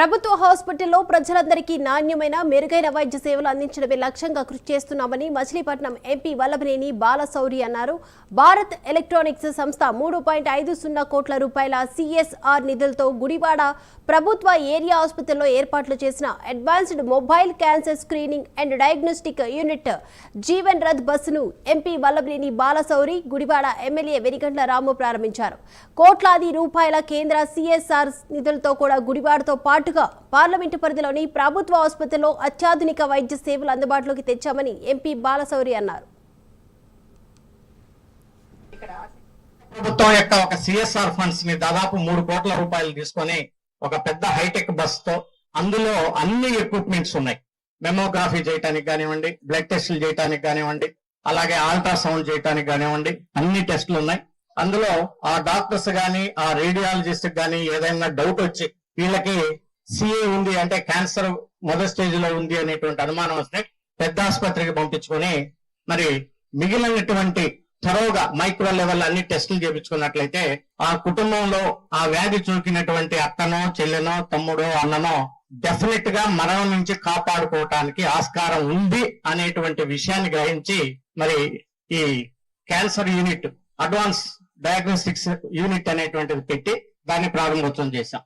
ప్రభుత్వ హాస్పిటల్లో ప్రజలందరికీ నాణ్యమైన మెరుగైన వైద్య సేవలు అందించడమే లక్ష్యంగా కృషి చేస్తున్నామని మచిలీపట్నం ఎంపీ వల్లభనేని బాలశౌరి అన్నారు. భారత్ ఎలక్ట్రానిక్స్ సంస్థ మూడు పాయింట్ ఐదు సున్నా కోట్ల రూపాయల సిఎస్ఆర్ నిధులతో గుడివాడ ప్రభుత్వ ఏరియా ఆసుపత్రిలో ఏర్పాట్లు చేసిన advanced mobile cancer screening and diagnostic unit Jeevan Rath బస్సును ఎంపీ వల్లభనేని బాలశౌరి గుడివాడ ఎమ్మెల్యే వెనిగంట్ల రాము ప్రారంభించారు. కోట్లాది రూపాయల కేంద్ర సిఎస్ఆర్ నిధులతో కూడా గుడివాడతో పాటు పాటుగా పార్లమెంటు పరిధిలోని ప్రభుత్వ ఆసుపత్రిలో అత్యాధునిక వైద్య సేవలు అందుబాటులోకి తెచ్చామని ఎంపీ బాలశౌరి అన్నారు. ప్రభుత్వం యొక్క ఒక సిఎస్ఆర్ ఫండ్స్ని దాదాపు మూడు కోట్ల రూపాయలు తీసుకొని ఒక పెద్ద హైటెక్ బస్తో అందులో అన్ని ఎక్విప్మెంట్స్ ఉన్నాయి. మెమోగ్రఫీ చేయటానికి కానివ్వండి బ్లడ్ టెస్టులు చేయటానికి కానివ్వండి అలాగే అల్ట్రాసౌండ్ చేయటానికి కానివ్వండి అన్ని టెస్టులు ఉన్నాయి. అందులో ఆ డాక్టర్స్ గాని ఆ రేడియాలజిస్ట్ గాని ఏదైనా డౌట్ వచ్చి వీళ్ళకి సిఏ ఉంది అంటే క్యాన్సర్ మొదటి స్టేజ్లో ఉంది అనేటువంటి అనుమానం వస్తే పెద్ద ఆసుపత్రికి పంపించుకొని మరి మిగిలినటువంటి త్వరగా మైక్రో లెవెల్ అన్ని టెస్టులు చేపించుకున్నట్లయితే ఆ కుటుంబంలో ఆ వ్యాధి చూకినటువంటి అత్తనో చెల్లెనో తమ్ముడో అన్ననో డెఫినెట్గా మరణం నుంచి కాపాడుకోవటానికి ఆస్కారం ఉంది అనేటువంటి విషయాన్ని గ్రహించి మరి ఈ cancer unit advance diagnostics unit అనేటువంటిది పెట్టి దాన్ని ప్రారంభోత్సవం చేశాం.